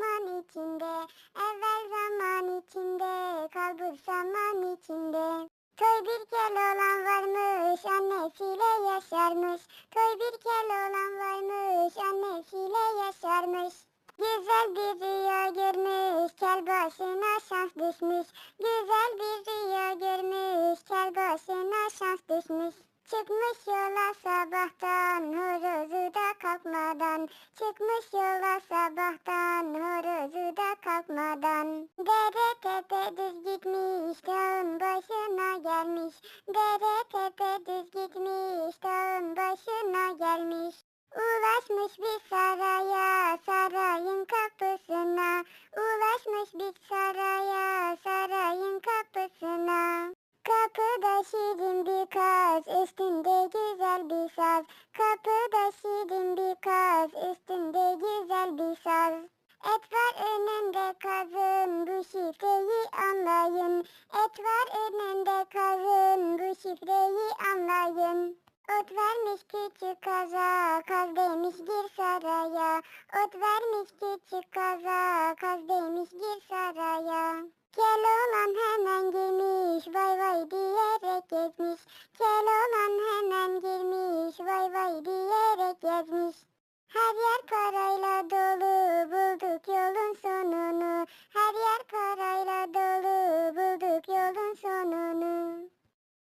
zaman içinde, evvel zaman içinde, kalbur zaman içinde. Toy bir kel olan varmış, annesiyle yaşarmış. Toy bir kel olan varmış, annesiyle yaşarmış. Güzel bir rüya görmüş, kel başına şans düşmüş. Güzel bir rüya görmüş, kel başına şans düşmüş. Çıkmış yola sabahtan yola sabahtan horozu da kalkmadan. Dere tepe düz gitmiş dağın başına gelmiş. Dere tepe düz gitmiş dağın başına gelmiş. Ulaşmış bir saraya şifreyi anlayın. Ot vermiş küçük kaza, kaz demiş gir saraya. Ot vermiş küçük kaza, kaz demiş gir saraya. Gel olan hemen girmiş, vay vay diyerek geçmiş.